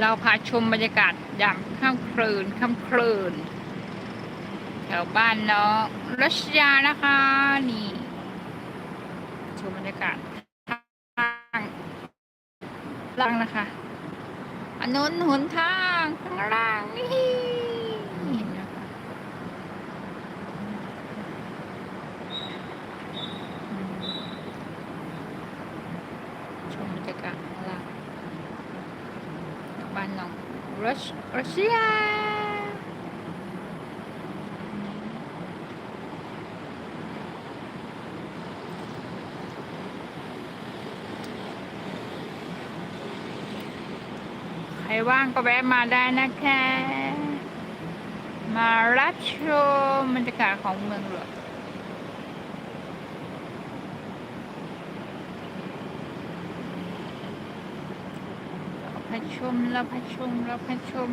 เราพาชมบรรยากาศยามค่ำคืนค่ำคืนแถวบ้านน้องรัชยานะคะ นี่ชมบรรยากาศข้างล่างนะคะอันนนหนทางข้างล่างนี่เห็นนะคะอืมชมบรรยากาศข้างล่างานน้องรัสเซียใครว่างก็แวะมาได้นะคะ มารับชมบรรยากาศของเมืองหลวงเรา พาชมเราพาชมเราพาชม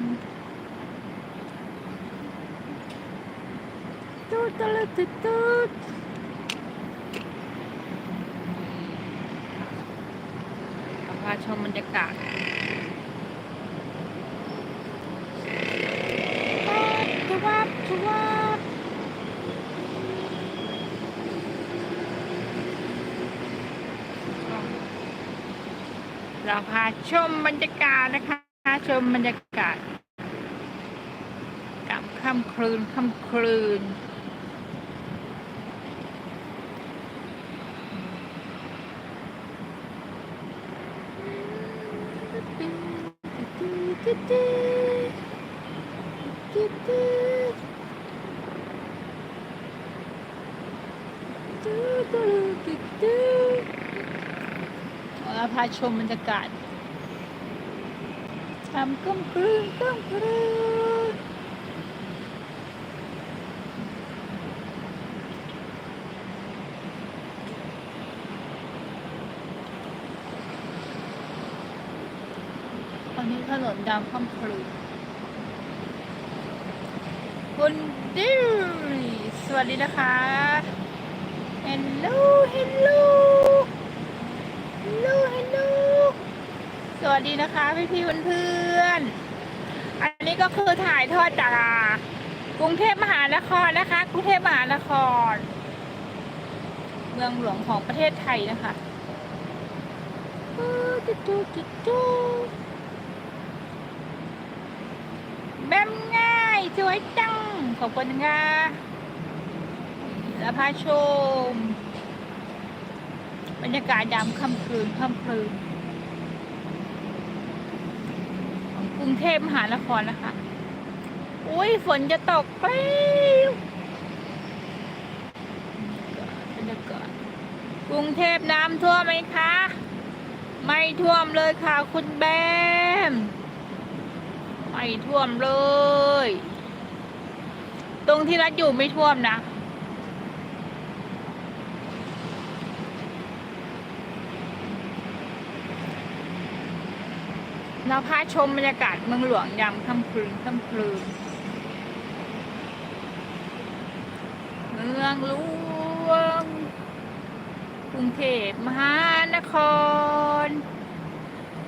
ตูดตูดตูดตูดเราพาชมบรรยากาศชวับชวับ เราพาชมบรรยากาศนะคะ ชมบรรยากาศกับค่ำคลืนค่ำคลืนเาพาชมบรรยากาศทำก้มกลืนก้มกลืนตอนนี้ถนนดำค่ำคลืนคุณดิสวัสดีนะคะ Hello Hello Hello ส วัสดีนะคะพี่พี่เพื่อนๆอันนี้ก็คือถ่ายทอดจากกรุงเทพมหานครนะคะ กรุงเทพมหานคร เมืองหลวงของประเทศไทยนะคะแบมง่ายสวยจังขอบคุณค่ะแล้วพาชม บรรยากาศยามค่ำคืนค่ำคืนของก รุงเทพมหานครนะคะ อุ้ยฝนจะตกแล้วบรรยากาศกรุงเทพน้ำท่วมไหมคะ ไม่ท่วมเลยค่ะคุณแบม ไม่ท่วมเลย ตรงที่รัฐอยู่ไม่ท่วมนะ เราพาชมบรรยากาศเมืองหลวงยามค่ำคืนค่ำคืนเมืองหลวงกรุงเทพมหานคร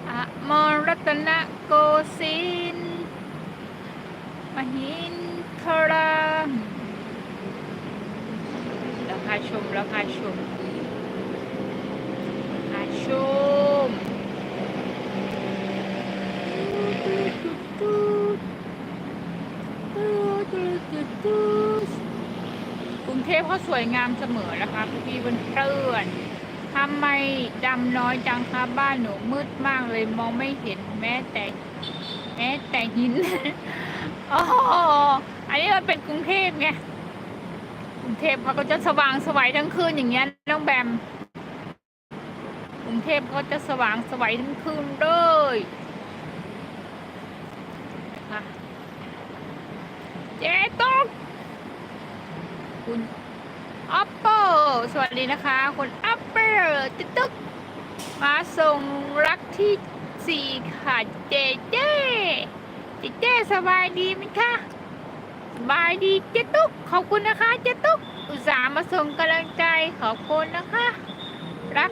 อมรรัตนโกสินทร์มหินทราเราพาชมเราพาชมพาชม กรุง เทพเขาสวยงามเสมอนะคะพี่เพื่อนทำไมดำน้อยจังคะบ้านหนูมืดมากเลยมองไม่เห็นแม้แต่ แม้แต่หินอ๋ออันนี้มันเป็นกรุงเทพไงกรุงเทพเขาก็จะสว่างสวัยทั้งคืนอย่างเงี้ยน้องแบมกรุงเทพเขาจะสว่างสวัยทั้งคืนเลยเจ๊ตุ๊ก คุณอัปเปอร์สวัสดีนะคะคุณอัปเปอร์ตึ๊กตึ๊กมาส่งรักที่สี่ค่ะเจเจเจเจสบายดีไหมคะสบายดีเจตุ๊กขอบคุณนะคะเจตุ๊กอุตส่าห์มาส่งกำลังใจขอบคุณนะคะ รัก